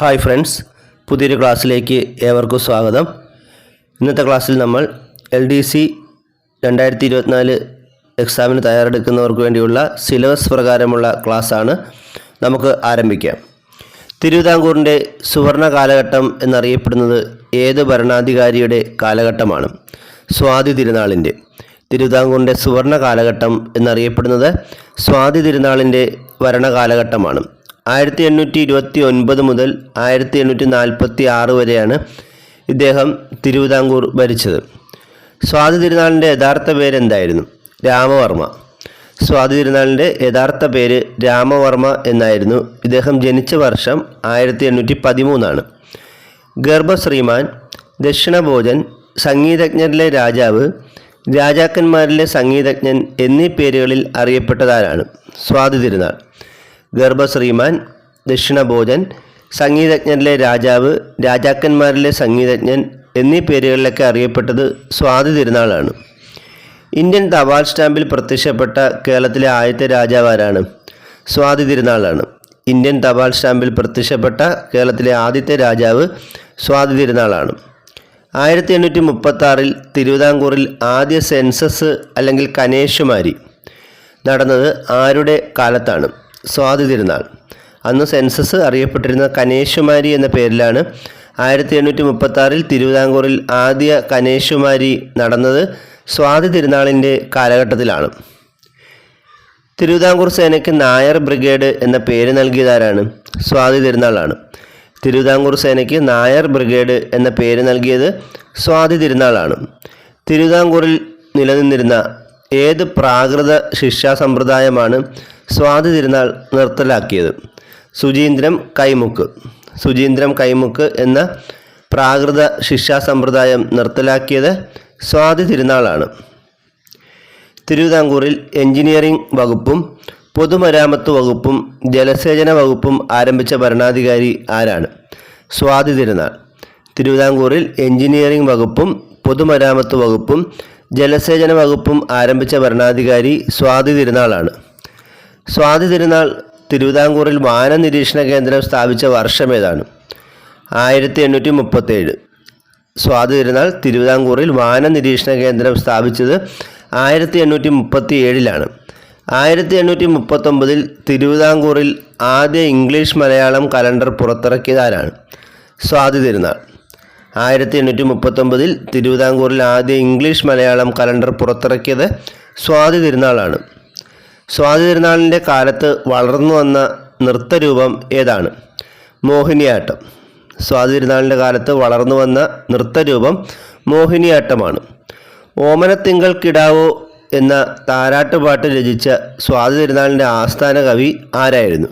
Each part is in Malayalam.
ഹായ് ഫ്രണ്ട്സ് പുതിയൊരു ക്ലാസ്സിലേക്ക് ഏവർക്കും സ്വാഗതം. ഇന്നത്തെ ക്ലാസ്സിൽ നമ്മൾ എൽ ഡി സി രണ്ടായിരത്തി ഇരുപത്തിനാല് എക്സാമിന് തയ്യാറെടുക്കുന്നവർക്ക് വേണ്ടിയുള്ള സിലബസ് പ്രകാരമുള്ള ക്ലാസ്സാണ് നമുക്ക് ആരംഭിക്കാം. തിരുവിതാംകൂറിന്റെ സുവർണ കാലഘട്ടം എന്നറിയപ്പെടുന്നത് ഏത് ഭരണാധികാരിയുടെ കാലഘട്ടമാണ്? സ്വാതി തിരുനാളിന്റെ. തിരുവിതാംകൂറിന്റെ സുവർണ കാലഘട്ടം എന്നറിയപ്പെടുന്നത് സ്വാതി തിരുനാളിന്റെ ഭരണകാലഘട്ടമാണ്. ആയിരത്തി എണ്ണൂറ്റി ഇരുപത്തി ഒൻപത് മുതൽ ആയിരത്തി എണ്ണൂറ്റി നാൽപ്പത്തി ആറ് വരെയാണ് ഇദ്ദേഹം തിരുവിതാംകൂർ ഭരിച്ചത്. സ്വാതി തിരുനാളിന്റെ യഥാർത്ഥ പേരെന്തായിരുന്നു? രാമവർമ്മ. സ്വാതി തിരുനാളിന്റെ യഥാർത്ഥ പേര് രാമവർമ്മ എന്നായിരുന്നു. ഇദ്ദേഹം ജനിച്ച വർഷം ആയിരത്തി എണ്ണൂറ്റി പതിമൂന്നാണ് ഗർഭശ്രീമാൻ ദക്ഷിണഭോജൻ സംഗീതജ്ഞരിലെ രാജാവ് രാജാക്കന്മാരിലെ സംഗീതജ്ഞൻ എന്നീ പേരുകളിൽ അറിയപ്പെട്ടതാരാണ് സ്വാതി തിരുനാൾ. ഗർഭശ്രീമാൻ ദക്ഷിണഭോജൻ സംഗീതജ്ഞരിലെ രാജാവ് രാജാക്കന്മാരിലെ സംഗീതജ്ഞൻ എന്നീ പേരുകളിലൊക്കെ അറിയപ്പെട്ടത് സ്വാതി തിരുനാളാണ്. ഇന്ത്യൻ തപാൽ സ്റ്റാമ്പിൽ പ്രത്യക്ഷപ്പെട്ട കേരളത്തിലെ ആദ്യത്തെ രാജാവ് ആരാണ് സ്വാതി തിരുനാളാണ്. ഇന്ത്യൻ തപാൽ സ്റ്റാമ്പിൽ പ്രത്യക്ഷപ്പെട്ട കേരളത്തിലെ ആദ്യത്തെ രാജാവ് സ്വാതി തിരുനാളാണ്. ആയിരത്തി എണ്ണൂറ്റി മുപ്പത്തി ആറിൽ തിരുവിതാംകൂറിൽ ആദ്യ സെൻസസ് അല്ലെങ്കിൽ കനേഷുമാരി നടന്നത് ആരുടെ കാലത്താണ്? സ്വാതി തിരുനാൾ അന്ന് സെൻസസ് അറിയപ്പെട്ടിരുന്ന കനേഷുമാരി എന്ന പേരിലാണ് ആയിരത്തി എണ്ണൂറ്റി മുപ്പത്തി ആറിൽ തിരുവിതാംകൂറിൽ ആദ്യ കനേഷുമാരി നടന്നത് സ്വാതി തിരുനാളിന്റെ കാലഘട്ടത്തിലാണ്. തിരുവിതാംകൂർ സേനയ്ക്ക് നായർ ബ്രിഗേഡ് എന്ന പേര് നൽകിയതാരാണ്? സ്വാതി തിരുനാളാണ് തിരുവിതാംകൂർ സേനയ്ക്ക് നായർ ബ്രിഗേഡ് എന്ന പേര് നൽകിയത് സ്വാതി തിരുനാളാണ് തിരുവിതാംകൂറിൽ നിലനിന്നിരുന്ന ഏത് പ്രാകൃത ശിക്ഷാ സമ്പ്രദായമാണ് സ്വാതി തിരുനാൾ നിർത്തലാക്കിയത്. സുചീന്ദ്രം കൈമുക്ക്. സുചീന്ദ്രം കൈമുക്ക് എന്ന പ്രാകൃത ശിക്ഷാ സമ്പ്രദായം നിർത്തലാക്കിയത് സ്വാതി തിരുനാളാണ്. തിരുവിതാംകൂറിൽ എഞ്ചിനീയറിംഗ് വകുപ്പും പൊതുമരാമത്ത് വകുപ്പും ജലസേചന വകുപ്പും ആരംഭിച്ച ഭരണാധികാരി ആരാണ്? സ്വാതി തിരുനാൾ. തിരുവിതാംകൂറിൽ എഞ്ചിനീയറിംഗ് വകുപ്പും പൊതുമരാമത്ത് വകുപ്പും ജലസേചന വകുപ്പും ആരംഭിച്ച ഭരണാധികാരി സ്വാതി തിരുനാളാണ്. സ്വാതി തിരുനാൾ തിരുവിതാംകൂറിൽ വാന നിരീക്ഷണ കേന്ദ്രം സ്ഥാപിച്ച വർഷം ഏതാണ്? ആയിരത്തി എണ്ണൂറ്റി മുപ്പത്തേഴ് സ്വാതി തിരുനാൾ തിരുവിതാംകൂറിൽ വാന നിരീക്ഷണ കേന്ദ്രം സ്ഥാപിച്ചത് ആയിരത്തി എണ്ണൂറ്റി മുപ്പത്തി ഏഴിലാണ് ആയിരത്തി എണ്ണൂറ്റി മുപ്പത്തൊമ്പതിൽ തിരുവിതാംകൂറിൽ ആദ്യ ഇംഗ്ലീഷ് മലയാളം കലണ്ടർ പുറത്തിറക്കിയതാരാണ്? സ്വാതി തിരുനാൾ. ആയിരത്തി എണ്ണൂറ്റി മുപ്പത്തൊമ്പതിൽ തിരുവിതാംകൂറിൽ ആദ്യ ഇംഗ്ലീഷ് മലയാളം കലണ്ടർ പുറത്തിറക്കിയത് സ്വാതി തിരുനാളാണ്. സ്വാതി തിരുനാളിന്റെ കാലത്ത് വളർന്നു വന്ന നൃത്തരൂപം ഏതാണ്? മോഹിനിയാട്ടം. സ്വാതി തിരുനാളിന്റെ കാലത്ത് വളർന്നു വന്ന നൃത്തരൂപം മോഹിനിയാട്ടമാണ്. ഓമനത്തിങ്കൾ കിടാവോ എന്ന താരാട്ടുപാട്ട് രചിച്ച സ്വാതി തിരുനാളിന്റെ ആസ്ഥാന കവി ആരായിരുന്നു?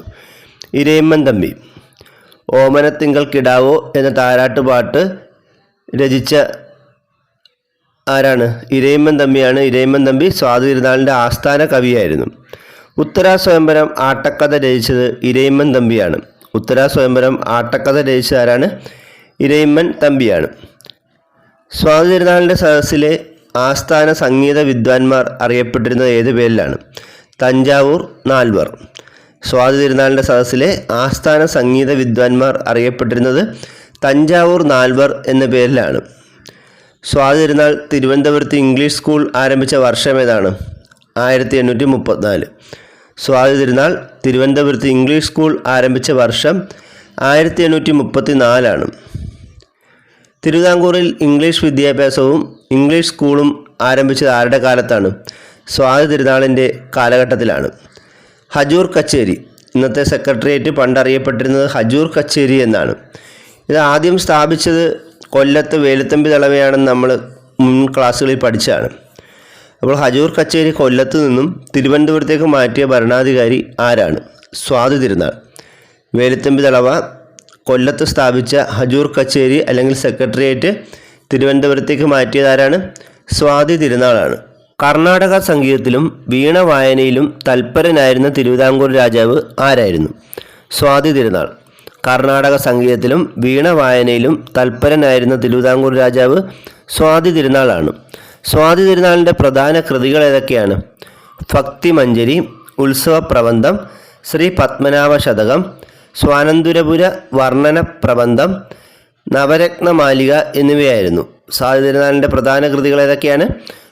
ഇരയമ്മൻ തമ്പി. ഓമനത്തിങ്കൾ കിടാവോ എന്ന താരാട്ടുപാട്ട് രചിച്ച ആരാണ്? ഇരയമ്മൻ തമ്പിയാണ് ഇരയമ്മൻ തമ്പി സ്വാതി തിരുനാളിന്റെ ആസ്ഥാന കവിയായിരുന്നു. ഉത്തരാ സ്വയംവരം ആട്ടക്കഥ രചിച്ചത് ഇരയിമ്മൻ തമ്പിയാണ്. ഉത്തരാ സ്വയംവരം ആട്ടക്കഥ രചിച്ച ആരാണ്? ഇരയിമ്മൻ തമ്പിയാണ്. സ്വാതി തിരുനാളിന്റെ സദസ്സിലെ ആസ്ഥാന സംഗീത വിദ്വാൻമാർ അറിയപ്പെട്ടിരുന്നത് ഏത് പേരിലാണ്? തഞ്ചാവൂർ നാൽവർ. സ്വാതി തിരുനാളിന്റെ സദസ്സിലെ ആസ്ഥാന സംഗീത വിദ്വാൻമാർ അറിയപ്പെട്ടിരുന്നത് തഞ്ചാവൂർ നാൽവർ എന്ന പേരിലാണ്. സ്വാതി തിരുനാൾ തിരുവനന്തപുരത്ത് ഇംഗ്ലീഷ് സ്കൂൾ ആരംഭിച്ച വർഷം ഏതാണ്? ആയിരത്തി എണ്ണൂറ്റി മുപ്പത്തിനാല്. സ്വാതി തിരുനാൾ തിരുവനന്തപുരത്ത് ഇംഗ്ലീഷ് സ്കൂൾ ആരംഭിച്ച വർഷം ആയിരത്തി എണ്ണൂറ്റി മുപ്പത്തി നാലാണ് തിരുവിതാംകൂറിൽ ഇംഗ്ലീഷ് വിദ്യാഭ്യാസവും ഇംഗ്ലീഷ് സ്കൂളും ആരംഭിച്ചത് ആരുടെ കാലത്താണ്? സ്വാതി തിരുനാളിന്റെ കാലഘട്ടത്തിലാണ്. ഹജൂർ കച്ചേരി. ഇന്നത്തെ സെക്രട്ടേറിയറ്റ് പണ്ടറിയപ്പെട്ടിരുന്നത് ഹജൂർ കച്ചേരി എന്നാണ്. ഇത് ആദ്യം സ്ഥാപിച്ചത് കൊല്ലത്ത് വേലുത്തമ്പി തളവയാണെന്ന് നമ്മൾ മുൻ ക്ലാസ്സുകളിൽ പഠിച്ചതാണ്. അപ്പോൾ ഹജൂർ കച്ചേരി കൊല്ലത്ത് നിന്നും തിരുവനന്തപുരത്തേക്ക് മാറ്റിയ ഭരണാധികാരി ആരാണ്? സ്വാതി തിരുനാൾ. വേലുത്തമ്പി തളവ കൊല്ലത്ത് സ്ഥാപിച്ച ഹജൂർ കച്ചേരി അല്ലെങ്കിൽ സെക്രട്ടേറിയറ്റ് തിരുവനന്തപുരത്തേക്ക് മാറ്റിയതാരാണ് സ്വാതി തിരുനാളാണ്. കർണാടക സംഗീതത്തിലും വീണ വായനയിലും തൽപരനായിരുന്ന തിരുവിതാംകൂർ രാജാവ് ആരായിരുന്നു? സ്വാതി തിരുനാൾ. കർണാടക സംഗീതത്തിലും വീണ വായനയിലും തൽപരനായിരുന്ന തിരുവിതാംകൂർ രാജാവ് സ്വാതി തിരുനാളാണ്. സ്വാതി തിരുനാളിന്റെ പ്രധാന കൃതികൾ ഏതൊക്കെയാണ്? ഭക്തി മഞ്ജരി ഉത്സവ പ്രബന്ധം ശ്രീ പത്മനാഭ ശതകം സ്വാനന്തുരപുര വർണന പ്രബന്ധം നവരത്നമാലിക എന്നിവയായിരുന്നു. സ്വാതി തിരുനാളിന്റെ പ്രധാന കൃതികൾ ഏതൊക്കെയാണ്?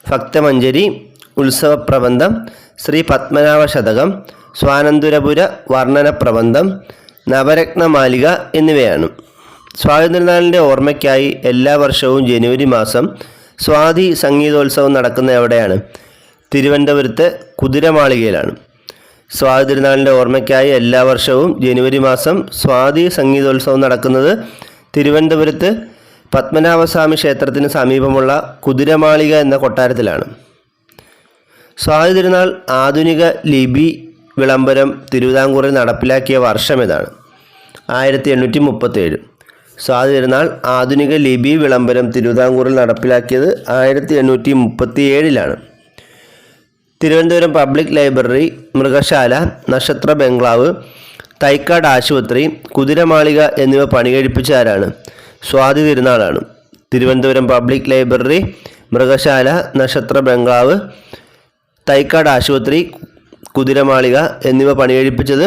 ഭക്തമഞ്ജരി ഉത്സവപ്രബന്ധം ശ്രീ പത്മനാഭ ശതകം സ്വാനന്തുരപുര വർണന പ്രബന്ധം നവരത്നമാലിക എന്നിവയാണ്. സ്വാതന്ത്ര്യനാളിന്റെ ഓർമ്മയ്ക്കായി എല്ലാ വർഷവും ജനുവരി മാസം സ്വാതി സംഗീതോത്സവം നടക്കുന്ന എവിടെയാണ്? തിരുവനന്തപുരത്ത് കുതിരമാളികയിലാണ്. സ്വാതി തിരുനാളിന്റെ ഓർമ്മയ്ക്കായി എല്ലാ വർഷവും ജനുവരി മാസം സ്വാതി സംഗീതോത്സവം നടക്കുന്നത് തിരുവനന്തപുരത്ത് പത്മനാഭസ്വാമി ക്ഷേത്രത്തിന് സമീപമുള്ള കുതിരമാളിക എന്ന കൊട്ടാരത്തിലാണ്. സ്വാതി തിരുനാൾ ആധുനിക ലിപി വിളംബരം തിരുവിതാംകൂറിൽ നടപ്പിലാക്കിയ വർഷം ഇതാണ്. ആയിരത്തി എണ്ണൂറ്റി മുപ്പത്തേഴ് സ്വാതി തിരുനാൾ ആധുനിക ലിപി വിളംബരം തിരുവിതാംകൂറിൽ നടപ്പിലാക്കിയത് ആയിരത്തി എണ്ണൂറ്റി മുപ്പത്തി ഏഴിലാണ് തിരുവനന്തപുരം പബ്ലിക് ലൈബ്രറി മൃഗശാല നക്ഷത്ര ബംഗ്ലാവ് തൈക്കാട് ആശുപത്രി കുതിരമാളിക എന്നിവ പണികഴിപ്പിച്ച ആരാണ്? സ്വാതി തിരുനാളാണ് തിരുവനന്തപുരം പബ്ലിക് ലൈബ്രറി മൃഗശാല നക്ഷത്ര ബംഗ്ലാവ് തൈക്കാട് ആശുപത്രി കുതിരമാളിക എന്നിവ പണികഴിപ്പിച്ചത്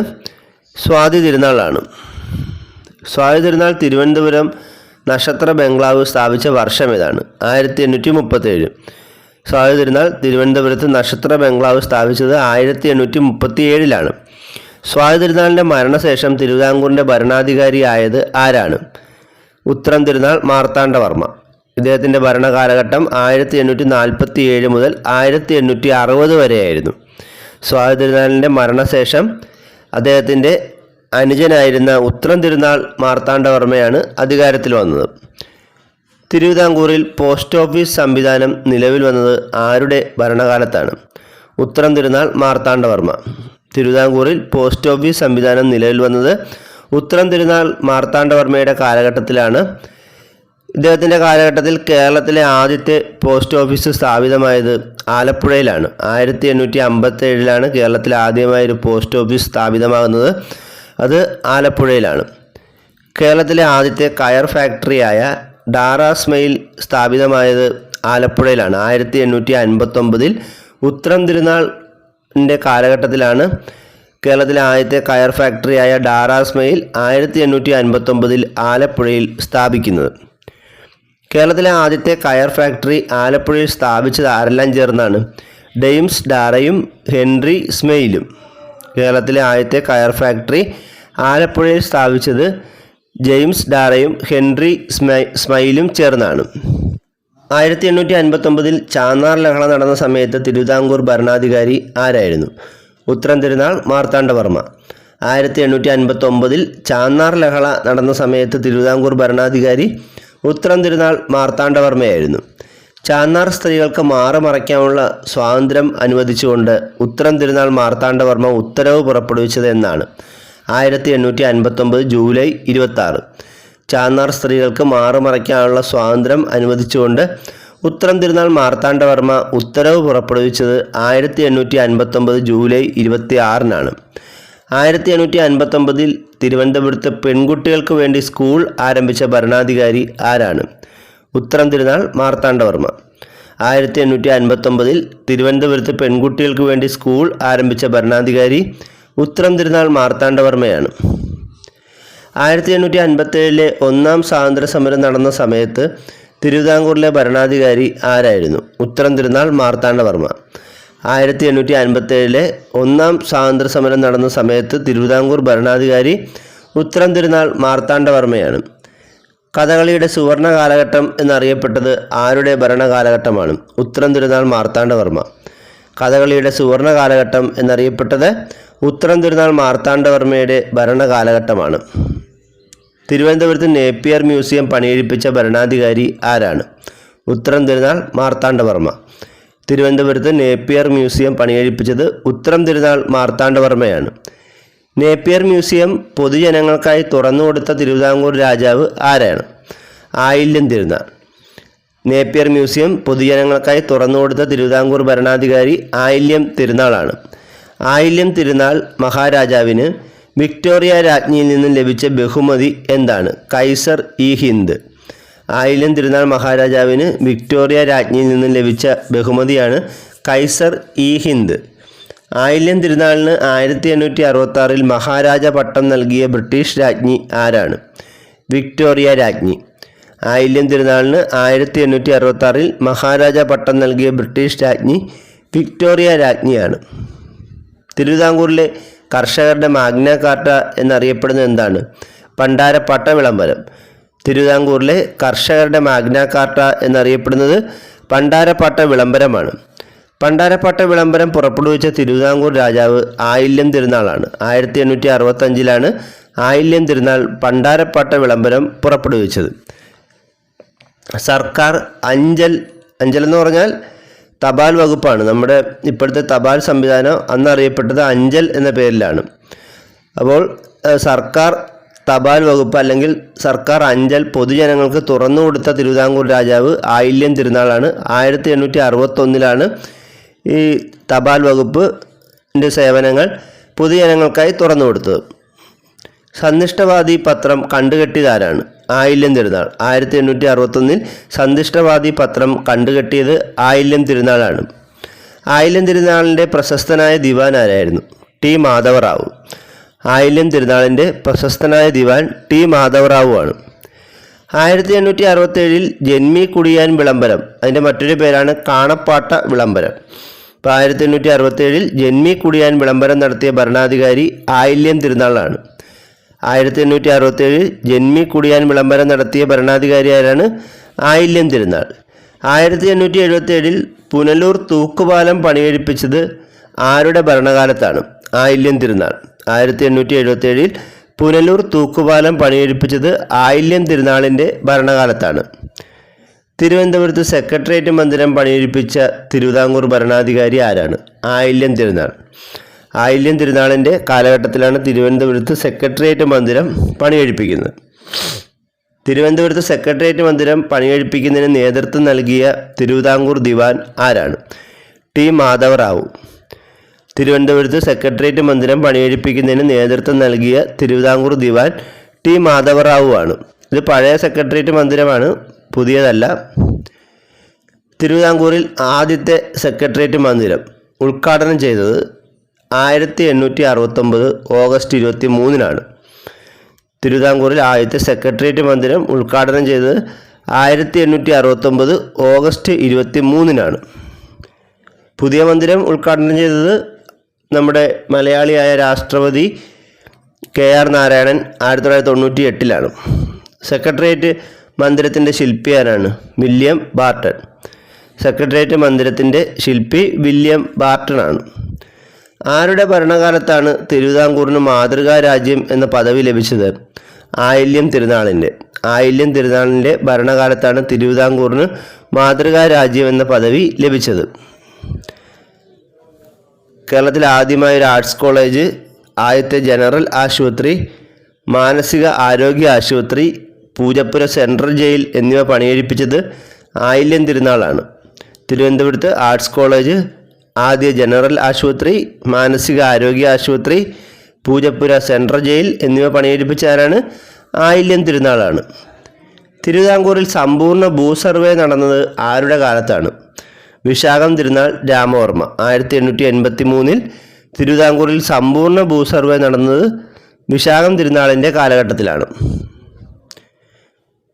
സ്വാതി തിരുനാളാണ് സ്വാതി തിരുനാൾ തിരുവനന്തപുരം നക്ഷത്ര ബംഗ്ലാവ് സ്ഥാപിച്ച വർഷം ഇതാണ്. ആയിരത്തി എണ്ണൂറ്റി മുപ്പത്തേഴ് സ്വാതി തിരുനാൾ തിരുവനന്തപുരത്ത് നക്ഷത്ര ബംഗ്ലാവ് സ്ഥാപിച്ചത് ആയിരത്തി എണ്ണൂറ്റി മുപ്പത്തി ഏഴിലാണ് സ്വാതി തിരുനാളിന്റെ മരണശേഷം തിരുവിതാംകൂറിന്റെ ഭരണാധികാരിയായത് ആരാണ്? ഉത്തരം തിരുനാൾ മാർത്താണ്ഡവർമ്മ. ഇദ്ദേഹത്തിന്റെ ഭരണകാലഘട്ടം ആയിരത്തി എണ്ണൂറ്റി നാൽപ്പത്തി ഏഴ് മുതൽ ആയിരത്തി എണ്ണൂറ്റി അറുപത് വരെയായിരുന്നു. സ്വാതി തിരുനാളിന്റെ മരണശേഷം അദ്ദേഹത്തിന്റെ അനുജനായിരുന്ന ഉത്രം തിരുനാൾ മാർത്താണ്ഡവർമ്മയാണ് അധികാരത്തിൽ വന്നത്. തിരുവിതാംകൂറിൽ പോസ്റ്റ് ഓഫീസ് സംവിധാനം നിലവിൽ വന്നത് ആരുടെ ഭരണകാലത്താണ്? ഉത്തരം തിരുനാൾ മാർത്താണ്ഡവർമ്മ. തിരുവിതാംകൂറിൽ പോസ്റ്റ് ഓഫീസ് സംവിധാനം നിലവിൽ വന്നത് ഉത്തരം തിരുനാൾ മാർത്താണ്ഡവർമ്മയുടെ കാലഘട്ടത്തിലാണ്. ഇദ്ദേഹത്തിന്റെ കാലഘട്ടത്തിൽ കേരളത്തിലെ ആദ്യത്തെ പോസ്റ്റ് ഓഫീസ് സ്ഥാപിതമായത് ആലപ്പുഴയിലാണ്. ആയിരത്തി എണ്ണൂറ്റി അമ്പത്തി ഏഴിലാണ് കേരളത്തിൽ ആദ്യമായി ഒരു പോസ്റ്റ് ഓഫീസ് സ്ഥാപിതമാകുന്നത്. അത് ആലപ്പുഴയിലാണ്. കേരളത്തിലെ ആദ്യത്തെ കയർ ഫാക്ടറിയായ ഡാറാസ്മയിൽ സ്ഥാപിതമായത് ആലപ്പുഴയിലാണ്. ആയിരത്തി എണ്ണൂറ്റി അൻപത്തൊമ്പതിൽ ഉത്രം തിരുനാളിന്റെ കാലഘട്ടത്തിലാണ് കേരളത്തിലെ ആദ്യത്തെ കയർ ഫാക്ടറിയായ ഡാറാസ്മയിൽ ആയിരത്തി എണ്ണൂറ്റി അൻപത്തൊമ്പതിൽ ആലപ്പുഴയിൽ സ്ഥാപിക്കുന്നത്. കേരളത്തിലെ ആദ്യത്തെ കയർ ഫാക്ടറി ആലപ്പുഴയിൽ സ്ഥാപിച്ചത് ആരെല്ലാം ചേർന്നാണ്? ഡെയിംസ് ഡാറയും ഹെൻറി സ്മെയിലും. കേരളത്തിലെ ആദ്യത്തെ കയർ ഫാക്ടറി ആലപ്പുഴയിൽ സ്ഥാപിച്ചത് ജെയിംസ് ഡാറയും ഹെൻറി സ്മൈ സ്മൈലും ചേർന്നാണ്. ആയിരത്തി എണ്ണൂറ്റി അൻപത്തൊമ്പതിൽ ചാന്നാർ ലഹള നടന്ന സമയത്ത് തിരുവിതാംകൂർ ഭരണാധികാരി ആരായിരുന്നു? ഉത്തരം തിരുനാൾ മാർത്താണ്ഡവർമ്മ ആയിരത്തി എണ്ണൂറ്റി അൻപത്തൊമ്പതിൽ ചാന്നാർ ലഹള നടന്ന സമയത്ത് തിരുവിതാംകൂർ ഭരണാധികാരി ഉത്തരം തിരുനാൾ മാർത്താണ്ഡവർമ്മയായിരുന്നു ചാന്നാർ സ്ത്രീകൾക്ക് മാറുമറയ്ക്കാനുള്ള സ്വാതന്ത്ര്യം അനുവദിച്ചുകൊണ്ട് ഉത്തരം തിരുനാൾ മാർത്താണ്ഡവർമ്മ ഉത്തരവ് പുറപ്പെടുവിച്ചത് എന്നാണ്. ആയിരത്തി എണ്ണൂറ്റി അൻപത്തൊമ്പത് ജൂലൈ ഇരുപത്തി ചാന്നാർ സ്ത്രീകൾക്ക് മാറുമറയ്ക്കാനുള്ള സ്വാതന്ത്ര്യം അനുവദിച്ചുകൊണ്ട് ഉത്തരം തിരുനാൾ മാർത്താണ്ഡവർമ്മ ഉത്തരവ് പുറപ്പെടുവിച്ചത് ആയിരത്തി എണ്ണൂറ്റി അൻപത്തൊമ്പത് ജൂലൈ ഇരുപത്തി ആറിനാണ് ആയിരത്തി എണ്ണൂറ്റി അൻപത്തൊമ്പതിൽ തിരുവനന്തപുരത്ത് പെൺകുട്ടികൾക്ക് വേണ്ടി സ്കൂൾ ആരംഭിച്ച ഭരണാധികാരി ആരാണ്? ഉത്തരം തിരുനാൾ മാർത്താണ്ഡവർമ്മ ആയിരത്തി എണ്ണൂറ്റി അൻപത്തൊമ്പതിൽ തിരുവനന്തപുരത്ത് പെൺകുട്ടികൾക്ക് വേണ്ടി സ്കൂൾ ആരംഭിച്ച ഭരണാധികാരി ഉത്തരം തിരുനാൾ മാർത്താണ്ഡവർമ്മയാണ് ആയിരത്തി എണ്ണൂറ്റി അൻപത്തേഴിലെ ഒന്നാം സ്വാതന്ത്ര്യ സമരം നടന്ന സമയത്ത് തിരുവിതാംകൂറിലെ ഭരണാധികാരി ആരായിരുന്നു? ഉത്തരം തിരുനാൾ മാർത്താണ്ഡവർമ്മ ആയിരത്തി എണ്ണൂറ്റി അൻപത്തേഴിലെ ഒന്നാം സ്വാതന്ത്ര്യ സമരം നടന്ന സമയത്ത് തിരുവിതാംകൂർ ഭരണാധികാരി ഉത്തരം തിരുനാൾ മാർത്താണ്ഡവർമ്മയാണ് കഥകളിയുടെ സുവർണ കാലഘട്ടം എന്നറിയപ്പെട്ടത് ആരുടെ ഭരണകാലഘട്ടമാണ്? ഉത്തരം തിരുനാൾ മാർത്താണ്ഡവർമ്മ. കഥകളിയുടെ സുവർണ കാലഘട്ടം എന്നറിയപ്പെട്ടത് ഉത്തരം തിരുനാൾ മാർത്താണ്ഡവർമ്മയുടെ ഭരണകാലഘട്ടമാണ്. തിരുവനന്തപുരത്ത് നേപ്പിയർ മ്യൂസിയം പണിയെടുപ്പിച്ച ഭരണാധികാരി ആരാണ്? ഉത്തരം തിരുനാൾ മാർത്താണ്ഡവർമ്മ. തിരുവനന്തപുരത്ത് നേപ്പിയർ മ്യൂസിയം പണിയെടുപ്പിച്ചത് ഉത്തരം തിരുനാൾ മാർത്താണ്ഡവർമ്മയാണ്. നേപ്പിയർ മ്യൂസിയം പൊതുജനങ്ങൾക്കായി തുറന്നുകൊടുത്ത തിരുവിതാംകൂർ രാജാവ് ആരാണ്? ആയില്യം തിരുനാൾ. നേപ്പിയർ മ്യൂസിയം പൊതുജനങ്ങൾക്കായി തുറന്നുകൊടുത്ത തിരുവിതാംകൂർ ഭരണാധികാരി ആയില്യം തിരുനാളാണ്. ആയില്യം തിരുനാൾ മഹാരാജാവിന് വിക്ടോറിയ രാജ്ഞിയിൽ നിന്നും ലഭിച്ച ബഹുമതി എന്താണ്? കൈസർ ഇ ഹിന്ദ്. ആയില്യം തിരുനാൾ മഹാരാജാവിന് വിക്ടോറിയ രാജ്ഞിയിൽ നിന്നും ലഭിച്ച ബഹുമതിയാണ് കൈസർ ഇ ഹിന്ദ്. ആയില്യം തിരുനാളിന് ആയിരത്തി എണ്ണൂറ്റി അറുപത്തി മഹാരാജ പട്ടം നൽകിയ ബ്രിട്ടീഷ് രാജ്ഞി ആരാണ്? വിക്ടോറിയ രാജ്ഞി. ആയില്യം തിരുനാളിന് ആയിരത്തി എണ്ണൂറ്റി അറുപത്തി മഹാരാജ പട്ടം നൽകിയ ബ്രിട്ടീഷ് രാജ്ഞി വിക്ടോറിയ രാജ്ഞിയാണ്. തിരുവിതാംകൂറിലെ കർഷകരുടെ മാഗ്ന കാർട്ട എന്നറിയപ്പെടുന്നത് എന്താണ്? പണ്ടാരപ്പട്ട വിളംബരം. തിരുവിതാംകൂറിലെ കർഷകരുടെ മാഗ്ന കാർട്ട എന്നറിയപ്പെടുന്നത് പണ്ടാരപ്പട്ട വിളംബരമാണ്. പണ്ടാരപ്പട്ട വിളംബരം പുറപ്പെടുവിച്ച തിരുവിതാംകൂർ രാജാവ് ആയില്യം തിരുനാളാണ്. ആയിരത്തി എണ്ണൂറ്റി അറുപത്തഞ്ചിലാണ് ആയില്യം തിരുനാൾ പണ്ടാരപ്പാട്ട വിളംബരം പുറപ്പെടുവിച്ചത്. സർക്കാർ അഞ്ചൽ അഞ്ചൽ എന്ന് പറഞ്ഞാൽ തപാൽ വകുപ്പാണ്. നമ്മുടെ ഇപ്പോഴത്തെ തപാൽ സംവിധാനം അന്നറിയപ്പെട്ടത് അഞ്ചൽ എന്ന പേരിലാണ്. അപ്പോൾ സർക്കാർ തപാൽ വകുപ്പ് അല്ലെങ്കിൽ സർക്കാർ അഞ്ചൽ പൊതുജനങ്ങൾക്ക് തുറന്നു കൊടുത്ത തിരുവിതാംകൂർ രാജാവ് ആയില്യം തിരുനാളാണ്. ആയിരത്തി എണ്ണൂറ്റി അറുപത്തൊന്നിലാണ് ഈ തപാൽ വകുപ്പിന്റെ സേവനങ്ങൾ പൊതുജനങ്ങൾക്കായി തുറന്നു കൊടുത്തത്. സന്ദിഷ്ടവാദി പത്രം കണ്ടുകെട്ടിയതാരാണ്? ആയില്യം തിരുനാൾ. ആയിരത്തി എണ്ണൂറ്റി അറുപത്തൊന്നിൽ സന്ദിഷ്ടവാദി പത്രം കണ്ടുകെട്ടിയത് ആയില്യം തിരുനാളാണ്. ആയില്യം തിരുനാളിന്റെ പ്രശസ്തനായ ദിവാൻ ആരായിരുന്നു? ടി മാധവറാവു. ആയില്യം തിരുനാളിന്റെ പ്രശസ്തനായ ദിവാൻ ടി മാധവറാവു ആണ്. ആയിരത്തി എണ്ണൂറ്റി അറുപത്തേഴിൽ ജന്മി കുടിയാൻ വിളംബരം. അതിന്റെ മറ്റൊരു പേരാണ് കാണപ്പാട്ട വിളംബരം. ഇപ്പോൾ ആയിരത്തി എണ്ണൂറ്റി അറുപത്തേഴിൽ ജന്മി കുടിയാൻ വിളംബരം നടത്തിയ ഭരണാധികാരി ആയില്യം തിരുനാളാണ്. ആയിരത്തി എണ്ണൂറ്റി അറുപത്തേഴിൽ ജന്മി കുടിയാൻ വിളംബരം നടത്തിയ ഭരണാധികാരി ആരാണ്? ആയില്യം തിരുനാൾ. ആയിരത്തി എണ്ണൂറ്റി എഴുപത്തേഴിൽ പുനലൂർ തൂക്കുപാലം പണികഴിപ്പിച്ചത് ആരുടെ ഭരണകാലത്താണ്? ആയില്യം തിരുനാൾ. ആയിരത്തി എണ്ണൂറ്റി എഴുപത്തേഴിൽ പുനലൂർ തൂക്കുപാലം പണിയെടുപ്പിച്ചത് ആയില്യം തിരുനാളിന്റെ ഭരണകാലത്താണ്. തിരുവനന്തപുരത്ത് സെക്രട്ടേറിയറ്റ് മന്ദിരം പണിയെടുപ്പിച്ച തിരുവിതാംകൂർ ഭരണാധികാരി ആരാണ്? ആയില്യം തിരുനാൾ. ആയില്യം തിരുനാളിന്റെ കാലഘട്ടത്തിലാണ് തിരുവനന്തപുരത്ത് സെക്രട്ടേറിയറ്റ് മന്ദിരം പണിയെടുപ്പിക്കുന്നത്. തിരുവനന്തപുരത്ത് സെക്രട്ടേറിയറ്റ് മന്ദിരം പണിയെടുപ്പിക്കുന്നതിന് നേതൃത്വം നൽകിയ തിരുവിതാംകൂർ ദിവാൻ ആരാണ്? ടി മാധവറാവു. തിരുവനന്തപുരത്ത് സെക്രട്ടേറിയറ്റ് മന്ദിരം പണിയെടുപ്പിക്കുന്നതിന് നേതൃത്വം നൽകിയ തിരുവിതാംകൂർ ദിവാൻ ടി മാധവറാവു ആണ് ഇത് പഴയ സെക്രട്ടേറിയറ്റ് മന്ദിരമാണ് പുതിയതല്ല. തിരുവിതാംകൂറിൽ ആദ്യത്തെ സെക്രട്ടേറിയറ്റ് മന്ദിരം ഉദ്ഘാടനം ചെയ്തത് ആയിരത്തി എണ്ണൂറ്റി അറുപത്തൊമ്പത് ഓഗസ്റ്റ് ഇരുപത്തി മൂന്നിനാണ് തിരുവിതാംകൂറിൽ ആദ്യത്തെ സെക്രട്ടേറിയറ്റ് മന്ദിരം ഉദ്ഘാടനം ചെയ്തത് ആയിരത്തി എണ്ണൂറ്റി അറുപത്തൊമ്പത് ഓഗസ്റ്റ് ഇരുപത്തി മൂന്നിനാണ് പുതിയ മന്ദിരം ഉദ്ഘാടനം ചെയ്തത് നമ്മുടെ മലയാളിയായ രാഷ്ട്രപതി കെ ആർ നാരായണൻ ആയിരത്തി തൊള്ളായിരത്തി തൊണ്ണൂറ്റി എട്ടിലാണ് സെക്രട്ടേറിയറ്റ് മന്ദിരത്തിന്റെ ശില്പി ആരാണ്? William Barton. സെക്രട്ടേറിയറ്റ് മന്ദിരത്തിന്റെ ശില്പി വില്യം ബാർട്ടൺ ആണ് ആരുടെ ഭരണകാലത്താണ് തിരുവിതാംകൂറിന് മാതൃകാ രാജ്യം എന്ന പദവി ലഭിച്ചത്? ആയില്യം തിരുനാളിന്റെ. ആയില്യം തിരുനാളിന്റെ ഭരണകാലത്താണ് തിരുവിതാംകൂറിന് മാതൃകാ രാജ്യം എന്ന പദവി ലഭിച്ചത്. കേരളത്തിൽ ആദ്യമായ ഒരു ആർട്സ് കോളേജ് ആദ്യത്തെ ജനറൽ ആശുപത്രി മാനസിക ആരോഗ്യ ആശുപത്രി പൂജപ്പുര സെൻട്രൽ ജയിൽ എന്നിവ പണിയെഴുപ്പിച്ചത് ആയില്യം തിരുനാളാണ്. തിരുവനന്തപുരത്ത് ആർട്സ് കോളേജ് ആദ്യ ജനറൽ ആശുപത്രി മാനസിക ആരോഗ്യ ആശുപത്രി പൂജപ്പുര സെൻട്രൽ ജയിൽ എന്നിവ പണിയെടുപ്പിച്ച ആരാണ്? ആയില്യം തിരുനാളാണ്. തിരുവിതാംകൂറിൽ സമ്പൂർണ ഭൂസർവേ നടന്നത് ആരുടെ കാലത്താണ്? വിശാഖം തിരുനാൾ രാമവർമ്മ. ആയിരത്തി എണ്ണൂറ്റി എൺപത്തി മൂന്നിൽ തിരുവിതാംകൂറിൽ സമ്പൂർണ ഭൂസർവേ നടന്നത് വിശാഖം തിരുനാളിന്റെ കാലഘട്ടത്തിലാണ്.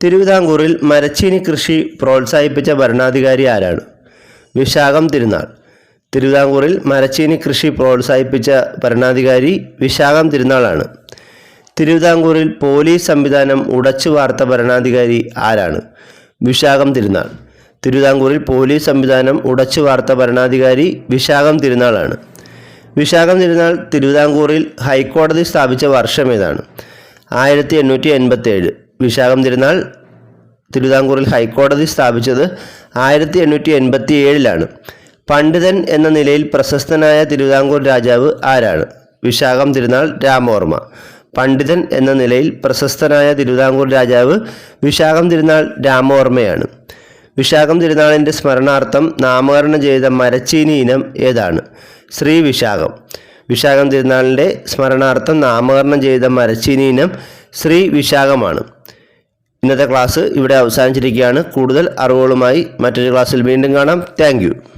തിരുവിതാംകൂറിൽ മരച്ചീനി കൃഷി പ്രോത്സാഹിപ്പിച്ച ഭരണാധികാരി ആരാണ്? വിശാഖം തിരുനാൾ. തിരുവിതാംകൂറിൽ മരച്ചീനി കൃഷി പ്രോത്സാഹിപ്പിച്ച ഭരണാധികാരി വിശാഖം തിരുനാളാണ്. തിരുവിതാംകൂറിൽ പോലീസ് സംവിധാനം ഉടച്ചു വാർത്ത ഭരണാധികാരി ആരാണ്? വിശാഖം തിരുനാൾ. തിരുവിതാംകൂറിൽ പോലീസ് സംവിധാനം ഉടച്ചു വാർത്ത ഭരണാധികാരി വിശാഖം തിരുനാളാണ്. വിശാഖം തിരുനാൾ തിരുവിതാംകൂറിൽ ഹൈക്കോടതി സ്ഥാപിച്ച വർഷം ഏതാണ്? ആയിരത്തി എണ്ണൂറ്റി എൺപത്തി ഏഴ് വിശാഖം തിരുനാൾ തിരുവിതാംകൂറിൽ ഹൈക്കോടതി സ്ഥാപിച്ചത് ആയിരത്തി എണ്ണൂറ്റി എൺപത്തി ഏഴിലാണ് പണ്ഡിതൻ എന്ന നിലയിൽ പ്രശസ്തനായ തിരുവിതാംകൂർ രാജാവ് ആരാണ്? വിശാഖം തിരുനാൾ രാമവർമ്മ. പണ്ഡിതൻ എന്ന നിലയിൽ പ്രശസ്തനായ തിരുവിതാംകൂർ രാജാവ് വിശാഖം തിരുനാൾ രാമവർമ്മയാണ്. വിശാഖം തിരുനാളിന്റെ സ്മരണാർത്ഥം നാമകരണം ചെയ്ത മരച്ചീനി ഇനം ഏതാണ്? ശ്രീ വിശാഖം. വിശാഖം തിരുനാളിന്റെ സ്മരണാർത്ഥം നാമകരണം ചെയ്ത മരച്ചീനി ഇനം ശ്രീ വിശാഖമാണ്. ഇന്നത്തെ ക്ലാസ് ഇവിടെ അവസാനിച്ചിരിക്കുകയാണ്. കൂടുതൽ അറിവുകളുമായി മറ്റൊരു ക്ലാസ്സിൽ വീണ്ടും കാണാം. താങ്ക്